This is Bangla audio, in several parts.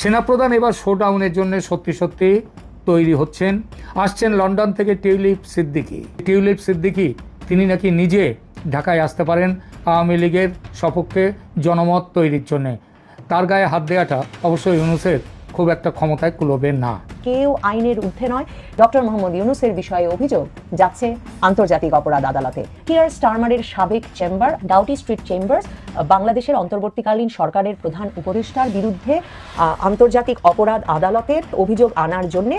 সেনাপ্রধান এবার শোডাউনের জন্য সত্যি সত্যি তৈরি হচ্ছেন। আসছেন লন্ডন থেকে টিউলিপ সিদ্দিকি। টিউলিপ সিদ্দিকি, তিনি নাকি নিজে ঢাকায় আসতে পারেন আওয়ামী লীগের সপক্ষে জনমত তৈরির জন্যে। তার গায়ে হাত দেওয়াটা অবশ্যই ইউনুসের খুব একটা ক্ষমতায় কুলবে না। কেউ আইনের ঊর্ধ্বে নয়। ডক্টর মোহাম্মদ ইউনুসের বিষয়ে অভিযোগ, যাচ্ছে আন্তর্জাতিক অপরাধ আদালতে। কিয়ার স্টারমারের সাবেক চেম্বার, ডাউটি স্ট্রিট চেম্বার্স, বাংলাদেশের অন্তর্বর্তীকালীন সরকারের প্রধান উপদেষ্টার বিরুদ্ধে আন্তর্জাতিক অপরাধ আদালতের অভিযোগ আনার জন্য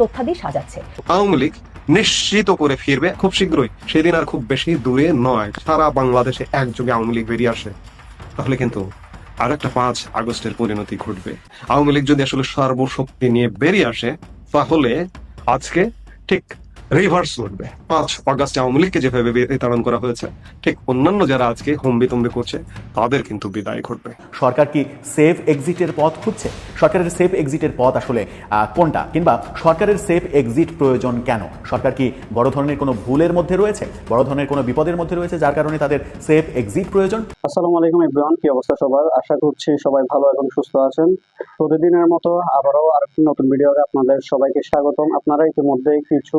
তথ্যাদি সাজাচ্ছে। আওয়ামী লীগ নিশ্চিত করে ফিরবে খুব শীঘ্রই। সেদিন আর খুব বেশি দূরে নয়। সারা বাংলাদেশে একযোগে আওয়ামী লীগ বেরিয়ে আসে। তাহলে কিন্তু আর একটা পাঁচ আগস্টের পরিণতি ঘটবে। আওয়ামী লীগ যদি আসলে সর্বশক্তি নিয়ে বেরিয়ে আসে, তাহলে আজকে ঠিক রিভার্স ঘটবে পাঁচ আগস্টে আওয়ামী লীগকে যেভাবে বিতাড়ন করা হয়েছে ঠিক অন্যান্য যারা আজকে হম্বি তম্বি করছে তাদের কিন্তু বিদায় ঘটবে। সরকার কি সেফ এক্সিটের পথ খুঁজছে? সরকারের সেফ এক্সিটের পথ আসলে কোনটা? কিংবা সরকারের সেফ এক্সিট প্রয়োজন কেন? সরকার কি বড় ধরনের কোনো ভুলের মধ্যে রয়েছে? বড় ধরনের কোনো বিপদের মধ্যে রয়েছে যার কারণে তাদের সেফ এক্সিট প্রয়োজন? আসসালামু আলাইকুম ইব্রাহিম কি অবস্থা সবার? আশা করছি সবাই ভালো এবং সুস্থ আছেন। প্রতিদিনের মতো আবারও আরেকটি নতুন ভিডিওতে আপনাদের সবাইকে স্বাগতম। আপনারা ইতিমধ্যে কিছু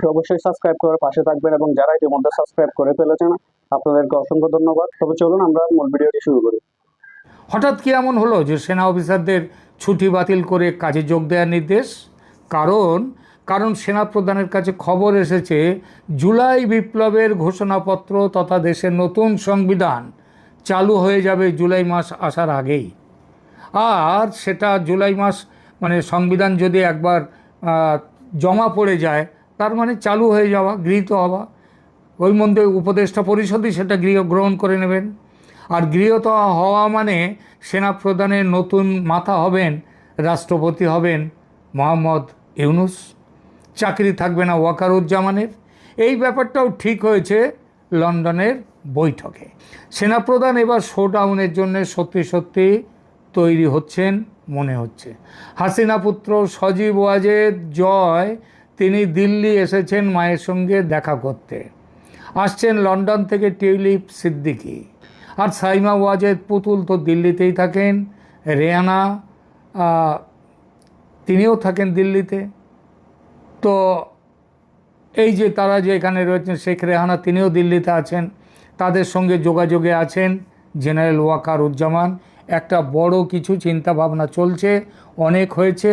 তো অবশ্যই সাবস্ক্রাইব করার পাশে থাকবেন এবং যারা ইতিমধ্যে সাবস্ক্রাইব করে ফেলেছেন, আপনাদেরকে অসংখ্য ধন্যবাদ। তবে চলুন আমরা মূল ভিডিওটি শুরু করি। হঠাৎ কি এমন হলো যে সেনা অফিসারদের ছুটি বাতিল করে কাজে যোগ দেওয়ার নির্দেশ? কারণ কারণ সেনা প্রধানের কাছে খবর এসেছে, জুলাই বিপ্লবের ঘোষণাপত্র তথা দেশের নতুন সংবিধান চালু হয়ে যাবে জুলাই মাস আসার আগেই। আর সেটা জুলাই মাস মানে সংবিধান যদি একবার জমা পড়ে যায় তার মানে চালু হয়ে যাওয়া, গৃহীত হওয়া। ওই মধ্যে উপদেষ্টা পরিষদই সেটা গৃহ গ্রহণ করে নেবেন। আর গৃহীত হওয়া মানে সেনাপ্রধানের নতুন মাথা হবেন, রাষ্ট্রপতি হবেন মোহাম্মদ ইউনুস। চাকরি থাকবে না ওয়াকারুজ্জামানের। এই ব্যাপারটাও ঠিক হয়েছে লন্ডনের বৈঠকে। সেনাপ্রধান এবার শোডাউনের জন্য সত্যি সত্যি তৈরি হচ্ছেন মনে হচ্ছে। হাসিনা পুত্র সজীব ওয়াজেদ জয় তিনি দিল্লি এসেছেন মায়ের সঙ্গে দেখা করতে। আসছেন লন্ডন থেকে টিউলিপ সিদ্দিকি। আর সাইমা ওয়াজেদ পুতুল তো দিল্লিতেই থাকেন। রেয়ানা তিনিও থাকেন দিল্লিতে। তো এই যে তারা যে এখানে রয়েছেন, শেখ রেহানা তিনিও দিল্লিতে আছেন। তাদের সঙ্গে যোগাযোগে আছেন জেনারেল ওয়াকার উজ্জামান একটা বড় কিছু চিন্তা ভাবনা চলছে, অনেক হয়েছে,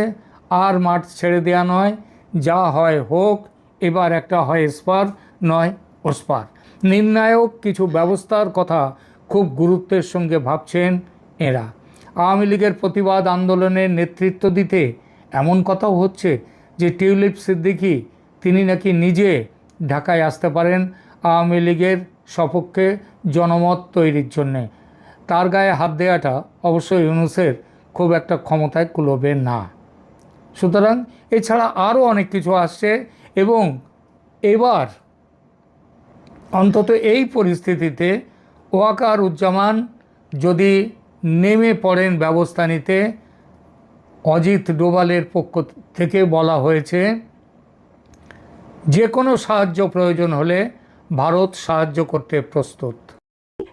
আর মাঠ ছেড়ে দেওয়া নয়। যা হয় হোক, এবার একটা হয় স্পার, নয় ওস্পার। নির্ণায়ক কিছু ব্যবস্থার কথা খুব গুরুত্বের সঙ্গে ভাবছেন এরা। আওয়ামী লীগের প্রতিবাদ আন্দোলনের নেতৃত্ব দিতে এমন কথাও হচ্ছে যে টিউলিপ সিদ্দিকি, তিনি নাকি নিজে ঢাকায় আসতে পারেন আওয়ামী লীগের সপক্ষে জনমত তৈরির জন্যে। তার গায়ে হাত দেওয়াটা অবশ্যই ইউনুসের খুব একটা ক্ষমতায় কুলোবে না। সুতরাং এছাড়া আরও অনেক কিছু আসছে এবং এবার অন্তত এই পরিস্থিতিতে ওয়াকার উজ্জামান যদি নেমে পড়েন ব্যবস্থা নিতে, অজিত ডোভালের পক্ষ থেকে বলা হয়েছে, যে কোনো সাহায্য প্রয়োজন হলে ভারত সাহায্য করতে প্রস্তুত।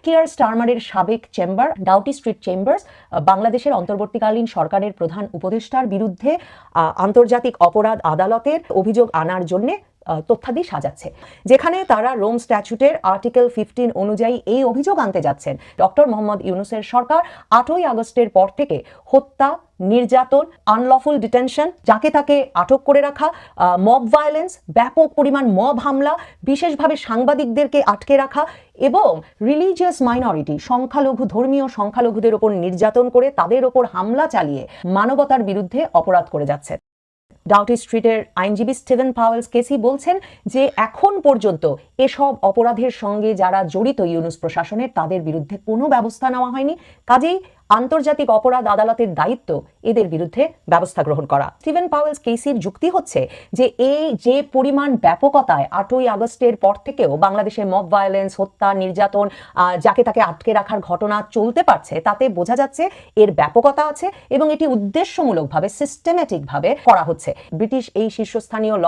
কিয়ার স্টারমারের সাবেক চেম্বার ডাউটি স্ট্রিট চেম্বার্স বাংলাদেশের অন্তর্বর্তীকালীন সরকারের প্রধান উপদেষ্টার বিরুদ্ধে আন্তর্জাতিক অপরাধ আদালতের অভিযোগ আনার জন্য তথ্যাদি সাজাচ্ছে। যেখানে তারা রোম স্ট্যাচুটের আর্টিকেল ফিফটিন অনুযায়ী এই অভিযোগ আনতে যাচ্ছেন। ডক্টর মোহাম্মদ ইউনুসের সরকার আটই আগস্টের পর থেকে হত্যা, নির্যাতন আনলফুল ডিটেনশন যাকে তাকে আটক করে রাখা মব ভায়োলেন্স ব্যাপক পরিমাণ মব হামলা, বিশেষভাবে সাংবাদিকদেরকে আটকে রাখা এবং রিলিজিয়াস মাইনরিটি সংখ্যালঘু ধর্মীয় সংখ্যালঘুদের ওপর নির্যাতন করে তাদের ওপর হামলা চালিয়ে মানবতার বিরুদ্ধে অপরাধ করে যাচ্ছে। ডাউটি স্ট্রিটের আইনজীবী স্টিভেন পাওয়েলস কেসি বলছেন যে এখন পর্যন্ত এসব অপরাধের সঙ্গে যারা জড়িত ইউনুস প্রশাসনের তাদের বিরুদ্ধে কোনো ব্যবস্থা নেওয়া হয়নি। কাজেই আন্তর্জাতিক অপরাধ আদালতের দায়িত্ব এদের বিরুদ্ধে ব্যবস্থা গ্রহণ করা। স্টিভেন পাওয়েলস কেসির যুক্তি হচ্ছে যে, এই যে পরিমাণ ব্যাপকতায় আটই আগস্টের পর থেকেও বাংলাদেশে মব ভায়োলেন্স, হত্যা, নির্যাতন যাকে তাকে আটকে রাখার ঘটনা চলতে পারছে, তাতে বোঝা যাচ্ছে এর ব্যাপকতা আছে এবং এটি উদ্দেশ্যমূলকভাবে সিস্টেম্যাটিকভাবে করা হচ্ছে। ব্রিটিশ এই শীর্ষস্থানীয় ল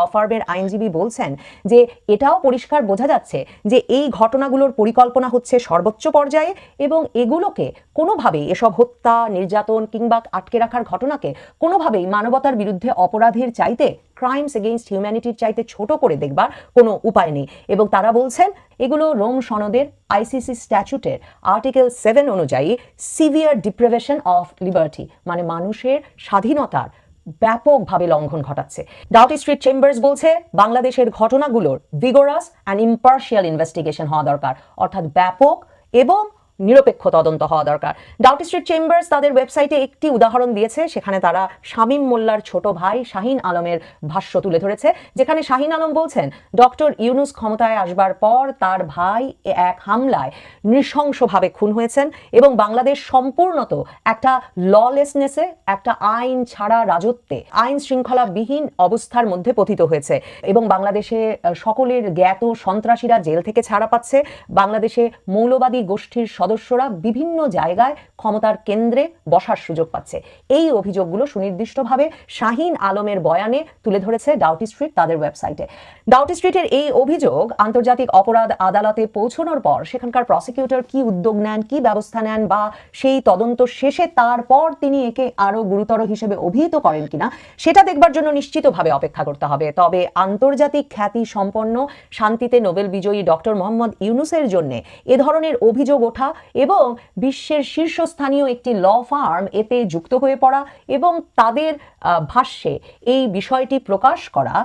আইনজীবী বলছেন যে, এটাও পরিষ্কার বোঝা যাচ্ছে যে, এই ঘটনাগুলোর পরিকল্পনা হচ্ছে সর্বোচ্চ পর্যায়ে এবং এগুলোকে কোনোভাবেই এসব হত্যা, নির্যাতন কিংবা আটকে রাখার ঘটনাকে কোনোভাবেই মানবতার বিরুদ্ধে অপরাধের চাইতে ক্রাইমস এগেইনস্ট হিউম্যানিটির চাইতে ছোট করে দেখবার কোনো উপায় নেই। এবং তারা বলছেন, এগুলো রোম সনদের আইসিসি স্ট্যাচুটের আর্টিকেল সেভেন অনুযায়ী সিভিয়ার ডিপ্রেভেশন অফ লিবার্টি মানে মানুষের স্বাধীনতার ব্যাপকভাবে লঙ্ঘন ঘটাচ্ছে। ডাউটি স্ট্রিট চেম্বার্স বলছে, বাংলাদেশের ঘটনাগুলোর ভিগোরাস অ্যান্ড ইম্পার্শিয়াল ইনভেস্টিগেশন হওয়া দরকার। অর্থাৎ ব্যাপক এবং নিরপেক্ষ তদন্ত হওয়া দরকার। ডাউটি স্ট্রিট চেম্বার্স তাদের ওয়েবসাইটে একটি উদাহরণ দিয়েছে, সেখানে তারা শামীম মোল্লার ছোট ভাই শাহিন আলমের ভাষ্য তুলে ধরেছে, যেখানে শাহিন আলম বলছেন, ডক্টর ইউনুস ক্ষমতায় আসবার পর তার ভাই এক হামলায় নৃশংসভাবে খুন হয়েছেন এবং বাংলাদেশ সম্পূর্ণত একটা ললেসনেসে একটা আইন ছাড়া রাজত্বে, আইন শৃঙ্খলাবিহীন অবস্থার মধ্যে পতিত হয়েছে এবং বাংলাদেশে সকলের জ্ঞাত সন্ত্রাসীরা জেল থেকে ছাড়া পাচ্ছে। বাংলাদেশে মৌলবাদী গোষ্ঠীর সদস্যরা বিভিন্ন জায়গায় ক্ষমতার কেন্দ্রে বসার সুযোগ পাচ্ছে। এই অভিযোগগুলো সুনির্দিষ্টভাবে শাহিন আলমের বয়ানে তুলে ধরেছে ডাউটি স্ট্রিট তাদের ওয়েবসাইটে। ডাউটি স্ট্রিটের এই অভিযোগ আন্তর্জাতিক অপরাধ আদালতে পৌঁছানোর পর সেখানকার প্রসিকিউটর কি উদ্যোগ নেন, কি ব্যবস্থা নেন বা সেই তদন্ত শেষে তারপর তিনি একে আরও গুরুতর হিসেবে অভিহিত করেন কিনা, সেটা দেখবার জন্য নিশ্চিতভাবে অপেক্ষা করতে হবে। তবে আন্তর্জাতিক খ্যাতি সম্পন্ন শান্তিতে নোবেল বিজয়ী ডক্টর মোহাম্মদ ইউনুসের জন্য এ ধরনের অভিযোগ ওঠা এবং বিশ্বের শীর্ষস্থানীয় একটি ল ফার্ম এতে যুক্ত হয়ে পড়া এবং তাদের ভাষ্যে এই বিষয়টি প্রকাশ করা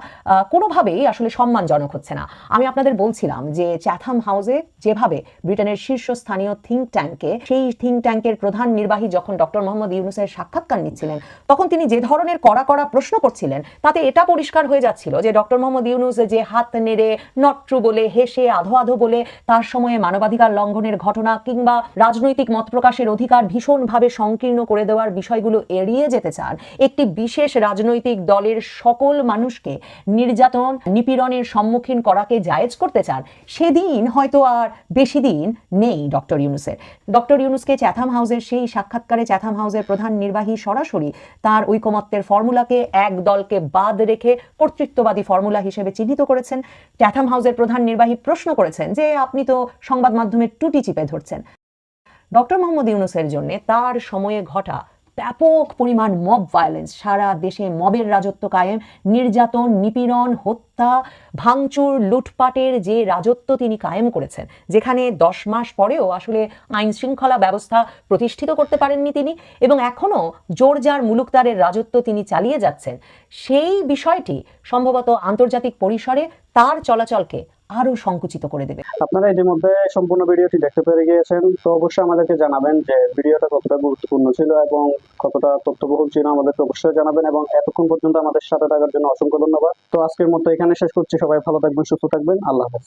কোনোভাবেই আসলে সম্মানজনক হচ্ছে না। আমি আপনাদের বলছিলাম যে চ্যাথাম হাউসে যেভাবে ব্রিটেনের শীর্ষস্থানীয় থিঙ্ক ট্যাঙ্কে সেই থিঙ্ক ট্যাঙ্কের প্রধান নির্বাহী যখন ডক্টর মোহাম্মদ ইউনুসের সাক্ষাৎকার নিচ্ছিলেন, তখন তিনি যে ধরনের কড়া কড়া প্রশ্ন করছিলেন, তাতে এটা পরিষ্কার হয়ে যাচ্ছিল যে ডক্টর মোহাম্মদ ইউনুস যে হাত নেড়ে নট্রু বলে, হেসে আধো আধো বলে, তার সময়ে মানবাধিকার লঙ্ঘনের ঘটনা কিংবা রাজনৈতিক মত প্রকাশের অধিকার ভীষণভাবে সংকীর্ণ করে দেওয়ার বিষয়গুলো এড়িয়ে যেতে চান, একটি বিশেষ রাজনৈতিক দলের সকল মানুষকে নির্যাতন, নিপীড়নের সম্মুখীন করাকে জায়েজ করতে চান, সেদিন হয়তো আর বেশি দিন নেই ডক্টর ইউনুসের। ডক্টর ইউনুসকে চ্যাথাম হাউসের সেই সাক্ষাৎকারে চ্যাথাম হাউসের প্রধান নির্বাহী সরাসরি তার ঐকমত্যের ফর্মুলাকে এক দলকে বাদ রেখে কর্তৃত্ববাদী ফর্মুলা হিসেবে চিহ্নিত করেছেন। চ্যাথাম হাউসের প্রধান নির্বাহী প্রশ্ন করেছেন যে, আপনি তো সংবাদ মাধ্যমের টুটি চিপে ধরছেন। ডক্টর মোহাম্মদ ইউনুসের জন্য তার সময়ে ঘটা ব্যাপক পরিমাণ মব ভায়োলেন্স সারা দেশে মবের রাজত্ব কায়েম, নির্যাতন, নিপীড়ন, হত্যা, ভাঙচুর, লুটপাটের যে রাজত্ব তিনি কায়েম করেছেন, যেখানে দশ মাস পরেও আসলে আইন শৃঙ্খলা ব্যবস্থা প্রতিষ্ঠিত করতে পারেননি তিনি এবং এখনও জোরজার মুলুকদারের রাজত্ব তিনি চালিয়ে যাচ্ছেন, সেই বিষয়টি সম্ভবত আন্তর্জাতিক পরিসরে তার চলাচলকে আরও সংকুচিত করে দেবে। আপনারা ইতিমধ্যে সম্পূর্ণ ভিডিওটি দেখতে পেরে গিয়েছেন, তো অবশ্যই আমাদেরকে জানাবেন যে ভিডিওটা কতটা গুরুত্বপূর্ণ ছিল এবং কতটা তথ্যবহুল ছিল আমাদেরকে অবশ্যই জানাবেন এবং এতক্ষণ পর্যন্ত আমাদের সাথে থাকার জন্য অসংখ্য ধন্যবাদ। তো আজকের মতো এখানে শেষ করছি, সবাই ভালো থাকবেন, সুস্থ থাকবেন, আল্লাহ হাফেজ।